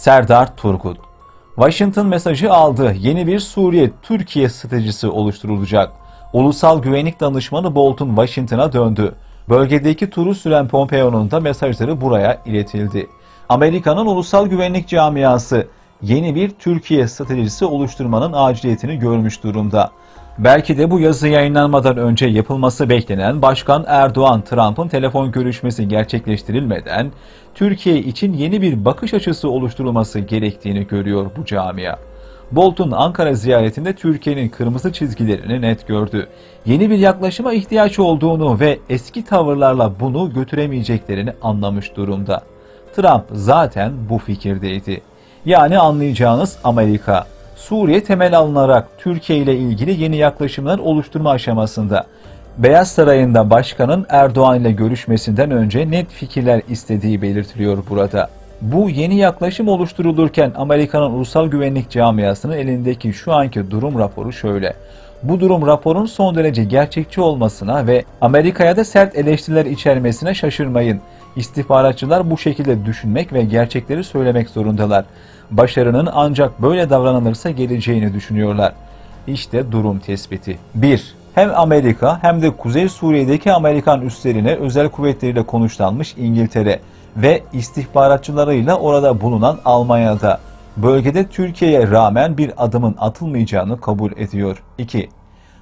Serdar Turgut Washington mesajı aldı. Yeni bir Suriye-Türkiye stratejisi oluşturulacak. Ulusal Güvenlik Danışmanı Bolton Washington'a döndü. Bölgedeki turu süren Pompeo'nun da mesajları buraya iletildi. Amerika'nın ulusal güvenlik camiası yeni bir Türkiye stratejisi oluşturmanın aciliyetini görmüş durumda. Belki de bu yazı yayınlanmadan önce yapılması beklenen Başkan Erdoğan-Trump'ın telefon görüşmesi gerçekleştirilmeden Türkiye için yeni bir bakış açısı oluşturulması gerektiğini görüyor bu camia. Bolton Ankara ziyaretinde Türkiye'nin kırmızı çizgilerini net gördü. Yeni bir yaklaşıma ihtiyaç olduğunu ve eski tavırlarla bunu götüremeyeceklerini anlamış durumda. Trump zaten bu fikirdeydi. Yani anlayacağınız Amerika, Suriye temel alınarak Türkiye ile ilgili yeni yaklaşımlar oluşturma aşamasında. Beyaz Sarayı'nda başkanın Erdoğan ile görüşmesinden önce net fikirler istediği belirtiliyor burada. Bu yeni yaklaşım oluşturulurken Amerika'nın ulusal güvenlik camiasının elindeki şu anki durum raporu şöyle. Bu durum raporun son derece gerçekçi olmasına ve Amerika'ya da sert eleştiriler içermesine şaşırmayın. İstihbaratçılar bu şekilde düşünmek ve gerçekleri söylemek zorundalar. Başarının ancak böyle davranılırsa geleceğini düşünüyorlar. İşte durum tespiti. 1. Hem Amerika hem de Kuzey Suriye'deki Amerikan üslerine özel kuvvetleriyle konuşlanmış İngiltere ve istihbaratçılarıyla orada bulunan Almanya'da bölgede Türkiye'ye rağmen bir adımın atılmayacağını kabul ediyor. 2.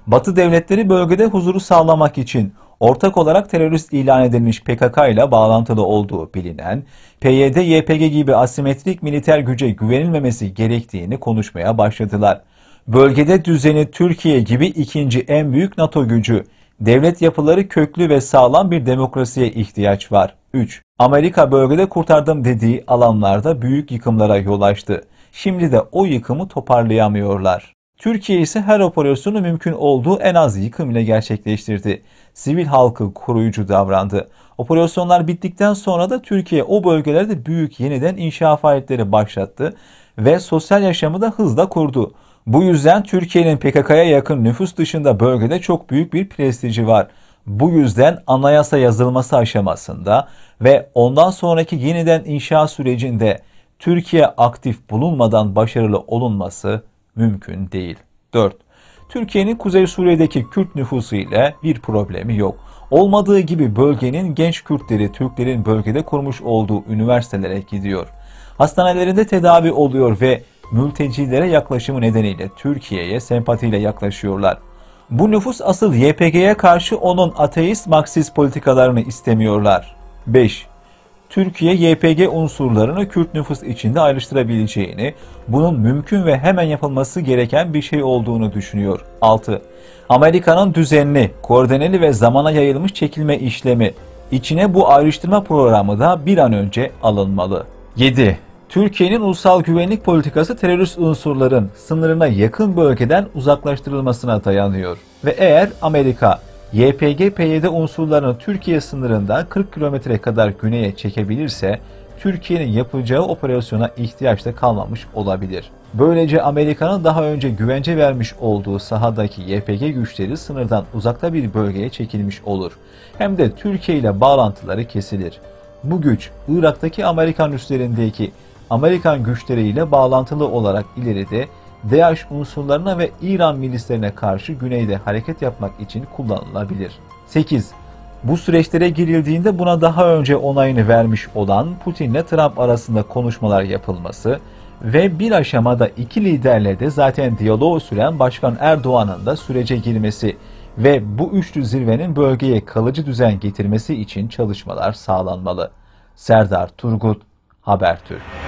Batı devletleri bölgede huzuru sağlamak için ortak olarak terörist ilan edilmiş PKK ile bağlantılı olduğu bilinen PYD, YPG gibi asimetrik militer güce güvenilmemesi gerektiğini konuşmaya başladılar. Bölgede düzeni Türkiye gibi ikinci en büyük NATO gücü, devlet yapıları köklü ve sağlam bir demokrasiye ihtiyaç var. 3. Amerika bölgede kurtardım dediği alanlarda büyük yıkımlara yol açtı. Şimdi de o yıkımı toparlayamıyorlar. Türkiye ise her operasyonu mümkün olduğu en az yıkım ile gerçekleştirdi. Sivil halkı koruyucu davrandı. Operasyonlar bittikten sonra da Türkiye o bölgelerde büyük yeniden inşa faaliyetleri başlattı ve sosyal yaşamı da hızla kurdu. Bu yüzden Türkiye'nin PKK'ya yakın nüfus dışında bölgede çok büyük bir prestiji var. Bu yüzden anayasa yazılması aşamasında ve ondan sonraki yeniden inşa sürecinde Türkiye aktif bulunmadan başarılı olunması mümkün değil. 4. Türkiye'nin Kuzey Suriye'deki Kürt nüfusu ile bir problemi yok. Olmadığı gibi bölgenin genç Kürtleri Türklerin bölgede kurmuş olduğu üniversitelere gidiyor. Hastanelerinde tedavi oluyor ve mültecilere yaklaşımı nedeniyle Türkiye'ye sempatiyle yaklaşıyorlar. Bu nüfus asıl YPG'ye karşı onun ateist Marksist politikalarını istemiyorlar. 5. Türkiye YPG unsurlarını Kürt nüfus içinde ayrıştırabileceğini, bunun mümkün ve hemen yapılması gereken bir şey olduğunu düşünüyor. 6. Amerika'nın düzenli, koordineli ve zamana yayılmış çekilme işlemi, içine bu ayrıştırma programı da bir an önce alınmalı. 7. Türkiye'nin ulusal güvenlik politikası terörist unsurların sınırına yakın bölgeden uzaklaştırılmasına dayanıyor. Ve eğer Amerika YPG-PYD unsurlarını Türkiye sınırından 40 kilometre kadar güneye çekebilirse Türkiye'nin yapacağı operasyona ihtiyaç da kalmamış olabilir. Böylece Amerika'nın daha önce güvence vermiş olduğu sahadaki YPG güçleri sınırdan uzakta bir bölgeye çekilmiş olur. Hem de Türkiye ile bağlantıları kesilir. Bu güç Irak'taki Amerikan üslerindeki Amerikan güçleriyle bağlantılı olarak ileride DAEŞ unsurlarına ve İran milislerine karşı güneyde hareket yapmak için kullanılabilir. 8. Bu süreçlere girildiğinde buna daha önce onayını vermiş olan Putin ile Trump arasında konuşmalar yapılması ve bir aşamada iki liderle de zaten diyaloğu süren Başkan Erdoğan'ın da sürece girmesi ve bu üçlü zirvenin bölgeye kalıcı düzen getirmesi için çalışmalar sağlanmalı. Serdar Turgut, Habertürk